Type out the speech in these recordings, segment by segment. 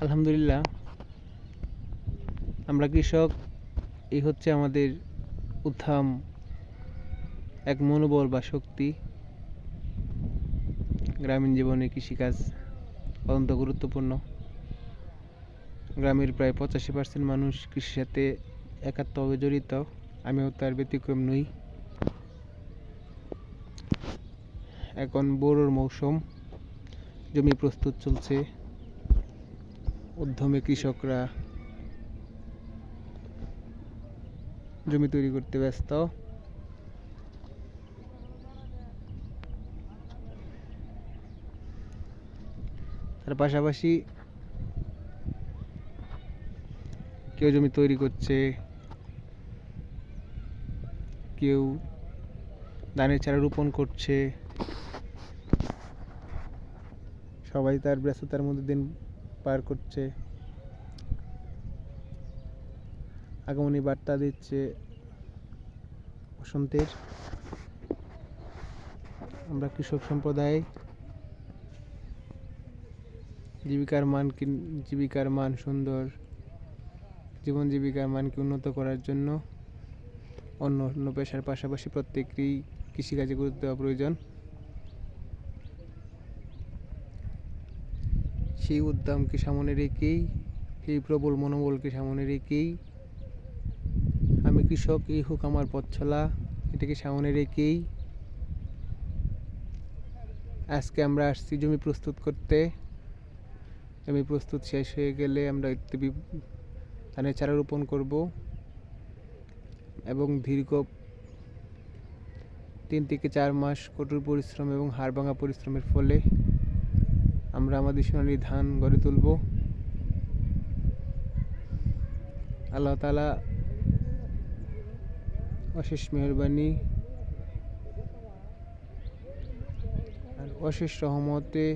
আলহামদুলিল্লাহ। আমরা কৃষক, এই হচ্ছে আমাদের উত্থাম এক মনোবল বা শক্তি। গ্রামীণ জীবনে কৃষিকাজ অত্যন্ত গুরুত্বপূর্ণ। গ্রামের প্রায় পঁচাশি পার্সেন্ট মানুষ কৃষির সাথে একাত্মভাবে জড়িত। আমিও তার ব্যতিক্রম নই। এখন বোরোর মৌসুম। জমি প্রস্তুত চলছে। উদ্যমে কৃষকরা জমি তৈরি করতে ব্যস্ত। তার পাশাপাশি কেউ জমি তৈরি করছে, কেউ ধানের চারা রোপণ করছে। সবাই তার ব্যস্ততার মধ্যে দিন পার করছে। আগমনী বার্তা দিচ্ছে বসন্তের। আমরা কৃষক সম্প্রদায়। জীবিকার মান জীবিকার মান সুন্দর। জীবন জীবিকার মানকে উন্নত করার জন্য অন্য অন্য পেশার পাশাপাশি প্রত্যেকেরই কৃষিকাজে গুরুত্ব দেওয়া প্রয়োজন। সেই উদ্যমকে সামনে রেখেই, সেই প্রবল মনোবলকে সামনে রেখেই, আমি কৃষক, এই হোক আমার পথ চলা এটাকে সামনে রেখেই আজকে আমরা আসছি জমি প্রস্তুত করতে। জমি প্রস্তুত শেষ হয়ে গেলে আমরা ধানের চারা রোপণ করব। এবং দীর্ঘ তিন থেকে চার মাস কঠোর পরিশ্রম এবং হাড় ভাঙা পরিশ্রমের ফলে আমরা আমাদের সোনালী ধান গড়ে তুলব। আল্লাহ তালা অশেষ মেহরবানি আর অশেষ রহমতে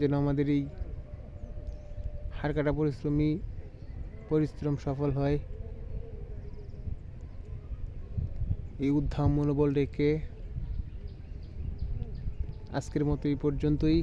যেন আমাদের এই হাড় কাটা পরিশ্রমী পরিশ্রম সফল হয়। এই উদ্ধাম মনোবল রেখে আজকের মতো এই পর্যন্তই।